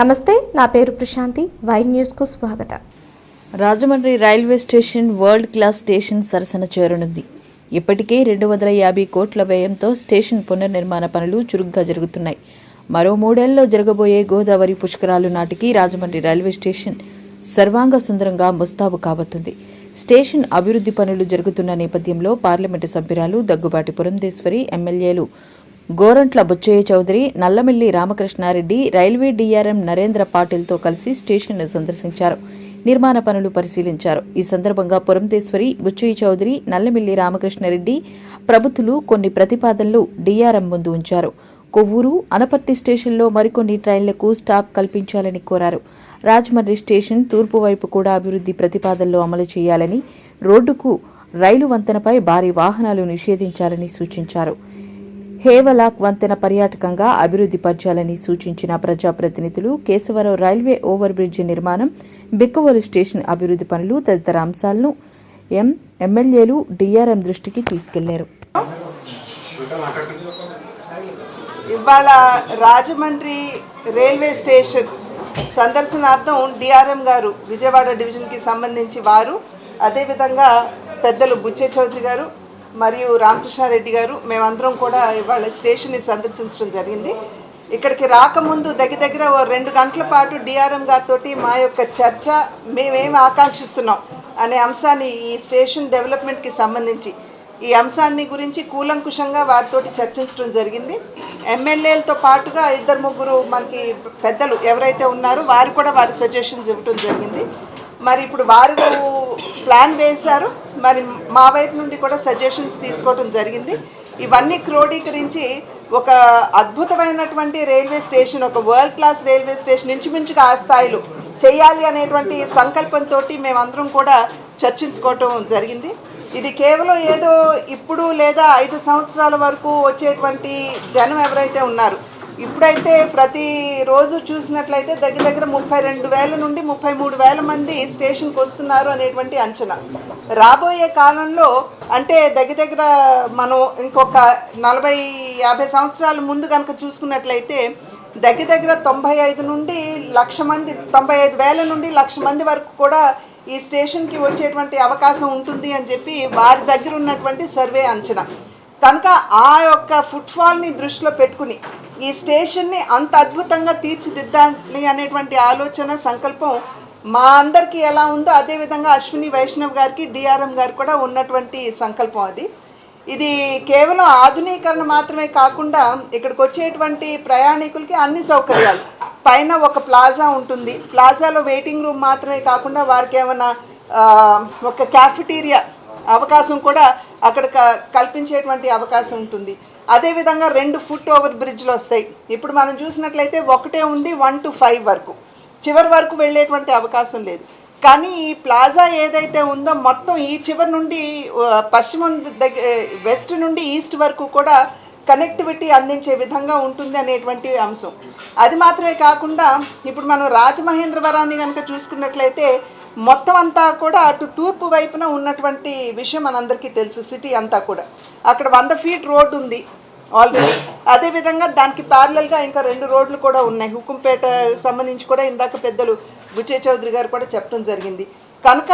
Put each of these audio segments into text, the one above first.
నమస్తే నా పేరు ప్రశాంతి. వై న్యూస్కు స్వాగతం. Rajahmundry railway station world class station సరసన చేరనుంది. ఇప్పటికే రెండు వందల యాభై కోట్ల వ్యయంతో స్టేషన్ పునర్నిర్మాణ పనులు చురుగ్గా జరుగుతున్నాయి. మరో మూడేళ్ళలో జరగబోయే గోదావరి పుష్కరాలు నాటికి రాజమండ్రి రైల్వే స్టేషన్ సర్వాంగ సుందరంగా ముస్తాబు కాబోతుంది. స్టేషన్ అభివృద్ధి పనులు జరుగుతున్న నేపథ్యంలో పార్లమెంటు సభ్యురాలు దగ్గుబాటి పురంధేశ్వరి ఎమ్మెల్యేలు గోరంట్ల బుచ్చయ్య చౌదరి నల్లమిల్లి రామకృష్ణారెడ్డి రైల్వే డీఆర్ఎం నరేంద్ర పాటిల్తో కలిసి స్టేషన్ను సందర్శించారు. నిర్మాణ పనులు పరిశీలించారు. ఈ సందర్భంగా పురంధేశ్వరి బుచ్చయ్య చౌదరి నల్లమిల్లి రామకృష్ణారెడ్డి ప్రభుత్వలు కొన్ని ప్రతిపాదనలు డీఆర్ఎం ముందు ఉంచారు. కొవ్వూరు అనపర్తి స్టేషన్లో మరికొన్ని ట్రైన్లకు స్టాప్ కల్పించాలని కోరారు. రాజమండ్రి స్టేషన్ తూర్పు వైపు కూడా అభివృద్ధి ప్రతిపాదనలు అమలు చేయాలని రోడ్డుకు రైలు వంతెనపై భారీ వాహనాలు నిషేధించాలని సూచించారు. హేవలాక్ వంతెన పర్యాటకంగా అభివృద్ధి పరచాలని సూచించిన ప్రజాప్రతినిధులు కేశవరావు రైల్వే ఓవర్ బ్రిడ్జి నిర్మాణం బిక్కవోలు స్టేషన్ అభివృద్ధి పనులు తదితర అంశాలను ఎం ఎమ్మెల్యేలు డిఆర్ఎం దృష్టికి తీసుకెళ్ళారు. ఇవాళ రాజమండ్రి రైల్వే స్టేషన్ సందర్శనార్థం డిఆర్ఎం గారు విజయవాడ డివిజన్కి సంబంధించి వారు అదేవిధంగా పెద్దలు బుచ్చే చౌదరి గారు మరియు రామకృష్ణారెడ్డి గారు మేమందరం కూడా ఇవాళ స్టేషన్ని సందర్శించడం జరిగింది. ఇక్కడికి రాకముందు దగ్గర దగ్గర ఓ రెండు గంటల పాటు డిఆర్ఎం గారితో మా యొక్క చర్చ మేమేమి ఆకాంక్షిస్తున్నాం అనే అంశాన్ని ఈ స్టేషన్ డెవలప్మెంట్కి సంబంధించి ఈ అంశాన్ని గురించి కూలంకుషంగా వారితో చర్చించడం జరిగింది. ఎమ్మెల్యేలతో పాటుగా ఇద్దరు ముగ్గురు మనకి పెద్దలు ఎవరైతే ఉన్నారో వారు కూడా వారి సజెషన్స్ ఇవ్వటం జరిగింది. మరి ఇప్పుడు వారు ప్లాన్ వేశారు. మరి మా వైపు నుండి కూడా సజెషన్స్ తీసుకోవడం జరిగింది. ఇవన్నీ క్రోడీకరించి ఒక అద్భుతమైనటువంటి రైల్వే స్టేషన్ ఒక వరల్డ్ క్లాస్ రైల్వే స్టేషన్ ఇంచుమించుగా ఆ స్థాయిలో చేయాలి అనేటువంటి సంకల్పంతో మేమందరం కూడా చర్చించుకోవటం జరిగింది. ఇది కేవలం ఏదో ఇప్పుడు లేదా ఐదు సంవత్సరాల వరకు వచ్చేటువంటి జనం ఎవరైతే ఉన్నారు ఇప్పుడైతే ప్రతి రోజు చూసినట్లయితే దగ్గర దగ్గర ముప్పై రెండు వేల నుండి ముప్పై మూడు వేల మంది స్టేషన్కి వస్తున్నారు అనేటువంటి అంచనా. రాబోయే కాలంలో అంటే దగ్గర దగ్గర మనం ఇంకొక నలభై యాభై సంవత్సరాల ముందు కనుక చూసుకున్నట్లయితే దగ్గర దగ్గర తొంభై ఐదు నుండి లక్ష మంది తొంభై ఐదు వేల నుండి లక్ష మంది వరకు కూడా ఈ స్టేషన్కి వచ్చేటువంటి అవకాశం ఉంటుంది అని చెప్పి వారి దగ్గర ఉన్నటువంటి సర్వే అంచనా. కనుక ఆ యొక్క ఫుట్ఫాల్ని దృష్టిలో పెట్టుకుని ఈ స్టేషన్ని అంత అద్భుతంగా తీర్చిదిద్దాలి అనేటువంటి ఆలోచన సంకల్పం మా అందరికీ ఎలా ఉందో అదేవిధంగా అశ్విని వైష్ణవ్ గారికి డిఆర్ఎం గారికి కూడా ఉన్నటువంటి సంకల్పం అది. ఇది కేవలం ఆధునీకరణ మాత్రమే కాకుండా ఇక్కడికి వచ్చేటువంటి ప్రయాణికులకి అన్ని సౌకర్యాలు. పైన ఒక ప్లాజా ఉంటుంది. ప్లాజాలో వెయిటింగ్ రూమ్ మాత్రమే కాకుండా వారికి ఏమైనా ఒక క్యాఫిటీరియా అవకాశం కూడా అక్కడ క- కల్పించేటువంటి అవకాశం ఉంటుంది. అదేవిధంగా రెండు ఫుట్ ఓవర్ బ్రిడ్జ్లు వస్తాయి. ఇప్పుడు మనం చూసినట్లయితే ఒకటే ఉంది వన్ టు ఫైవ్ వరకు. చివరి వరకు వెళ్ళేటువంటి అవకాశం లేదు. కానీ ఈ ప్లాజా ఏదైతే ఉందో మొత్తం ఈ చివరి నుండి పశ్చిమం దగ్గర వెస్ట్ నుండి ఈస్ట్ వరకు కూడా కనెక్టివిటీ అందించే విధంగా ఉంటుంది అనేటువంటి అంశం. అది మాత్రమే కాకుండా ఇప్పుడు మనం రాజమహేంద్రవరాన్ని కనుక చూసుకున్నట్లయితే మొత్తం అంతా కూడా అటు తూర్పు వైపున ఉన్నటువంటి విషయం మనందరికీ తెలుసు సిటీ అంతా కూడా. అక్కడ వంద ఫీట్ రోడ్డు ఉంది. ఆల్రెడీ అదేవిధంగా దానికి ప్యారలల్గా ఇంకా రెండు రోడ్లు కూడా ఉన్నాయి. హుకుంపేట సంబంధించి కూడా ఇందాక పెద్దలు బుచ్చే చౌదరి గారు కూడా చెప్పడం జరిగింది. కనుక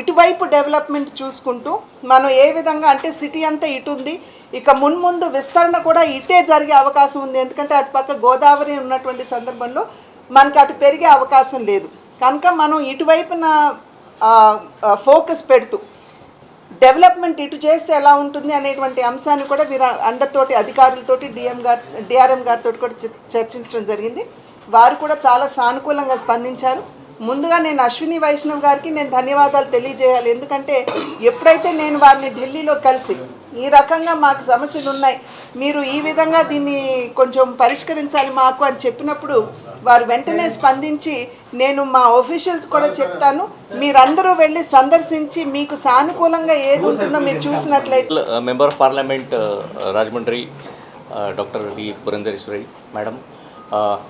ఇటువైపు డెవలప్మెంట్ చూసుకుంటూ మనం ఏ విధంగా అంటే సిటీ అంతా ఇటు ఉంది. ఇక మున్ముందు విస్తరణ కూడా ఇటే జరిగే అవకాశం ఉంది. ఎందుకంటే అటుపక్క గోదావరి ఉన్నటువంటి సందర్భంలో మనకి అటు పెరిగే అవకాశం లేదు. కనుక మనం ఇటువైపున ఫోకస్ పెడుతూ డెవలప్మెంట్ ఇటు చేస్తే ఎలా ఉంటుంది అనేటువంటి అంశాన్ని కూడా మీరు అందరితోటి అధికారులతోటి డిఎం గారు డిఆర్ఎం గారితో కూడా చ- చర్చించడం జరిగింది. వారు కూడా చాలా సానుకూలంగా స్పందించారు. ముందుగా నేను అశ్విని వైష్ణవ్ గారికి నేను ధన్యవాదాలు తెలియజేయాలి. ఎందుకంటే ఎప్పుడైతే నేను వారిని ఢిల్లీలో కలిసి ఈ రకంగా మాకు సమస్యలు ఉన్నాయి. మీరు ఈ విధంగా దీన్ని కొంచెం పరిష్కరించాలి మాకు అని చెప్పినప్పుడు వారు వెంటనే స్పందించి నేను మా ఆఫీషియల్స్ కూడా చెప్తాను. మీరందరూ వెళ్ళి సందర్శించి మీకు సానుకూలంగా ఏది ఉంటుందో మీరు చూసినట్లయితే. Member of parliament Rajahmundry doctor V Purandeswari madam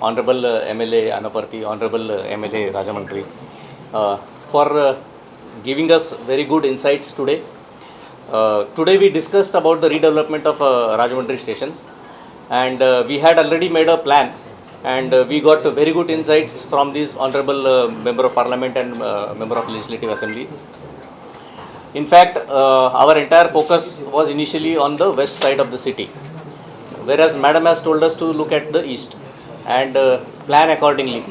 honourable MLA Anaparthi honourable MLA Rajahmundry for giving us very good insights today uh, today we discussed about the redevelopment of uh, rajamundri stations and uh, we had already made a plan and uh, we got very good insights from this honorable uh, member of parliament and uh, member of legislative assembly. In fact, uh, our entire focus was initially on the west side of the city, whereas Madam has told us to look at the east and uh, plan accordingly.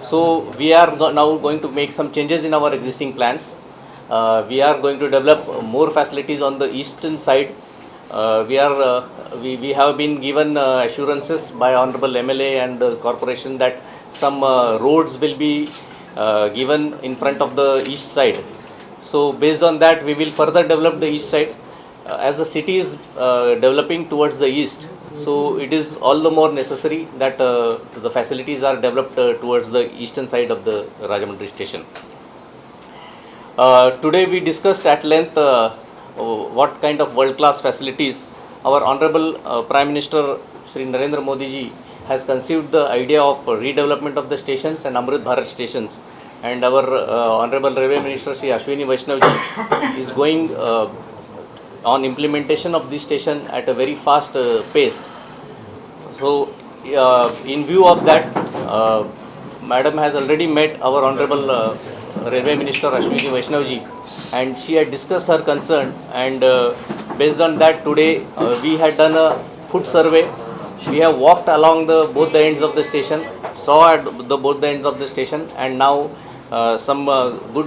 So we are now going to make some changes in our existing plans. Uh, we are going to develop more facilities on the eastern side. Uh, we are uh, we, we have been given assurances by honorable MLA and the corporation that some roads will be given in front of the east side. So based on that, we will further develop the east side. Uh, as the city is uh, developing towards the east, so it is all the more necessary that uh, the facilities are developed towards the eastern side of the Rajamundry station. Uh, today we discussed at length uh, what kind of world-class facilities our Honorable uh, Prime Minister Sri Narendra Modi ji has conceived the idea of redevelopment of the stations and Amrit Bharat stations. And our uh, Honorable Railway Minister Sri Ashwini Vaishnav ji is going uh, on implementation of this station at a very fast uh, pace. So, uh, in view of that, uh, Madam has already met our Honorable uh, Railway Minister Ashwini Vaishnavji and she had discussed her concern and uh, based on that today uh, we had done a foot survey. We have walked along the both the ends of the station, saw at the both the ends of the station and now uh, some uh, good